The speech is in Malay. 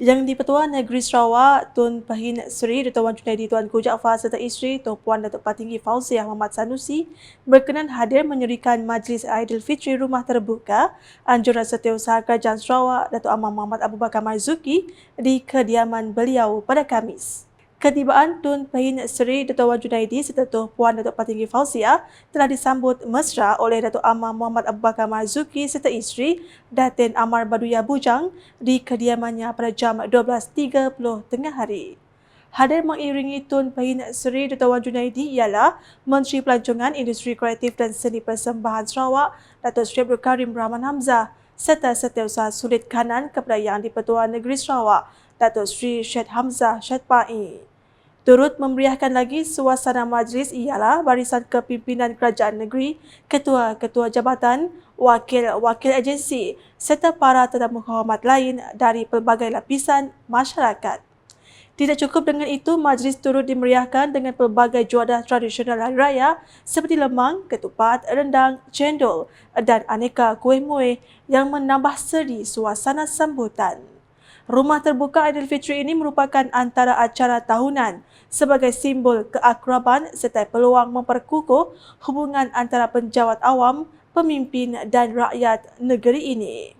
Yang di-Pertua Negeri Sarawak, Tun Pahin Seri, Dato' Wan Junaidi Tuanku Jaafar serta isteri Tuan Puan Datuk Patinggi Fauziah Muhammad Sanusi berkenan hadir menyerikan Majlis Aidilfitri Rumah Terbuka Anjuran Setiausaha Kerajaan Sarawak Datuk Amang Muhammad Abu Bakar Marzuki di kediaman beliau pada Kamis. Ketibaan Tun Pahin Seri Dato' Wan Junaidi serta Tuan Puan Datuk Patinggi Fauzia telah disambut mesra oleh Datuk Amar Muhammad Abu Bakar Marzuki serta isteri Datin Amar Baduya Bujang di kediamannya pada jam 12.30 tengah hari. Hadir mengiringi Tun Pahin Seri Dato' Wan Junaidi ialah Menteri Pelancongan Industri Kreatif dan Seni Persembahan Sarawak Datuk Sri Abdul Karim Rahman Hamzah serta Setiausaha Sulit Kanan kepada Yang di-Pertua Negeri Sarawak Datuk Sri Syed Hamzah Syed Pa'i. Turut memeriahkan lagi suasana majlis ialah barisan kepimpinan kerajaan negeri, ketua-ketua jabatan, wakil-wakil agensi serta para tetamu kehormat lain dari pelbagai lapisan masyarakat. Tidak cukup dengan itu, majlis turut dimeriahkan dengan pelbagai juadah tradisional hari raya seperti lemang, ketupat, rendang, cendol dan aneka kuih muih yang menambah seri suasana sambutan. Rumah Terbuka Aidilfitri ini merupakan antara acara tahunan sebagai simbol keakraban serta peluang memperkukuh hubungan antara penjawat awam, pemimpin dan rakyat negeri ini.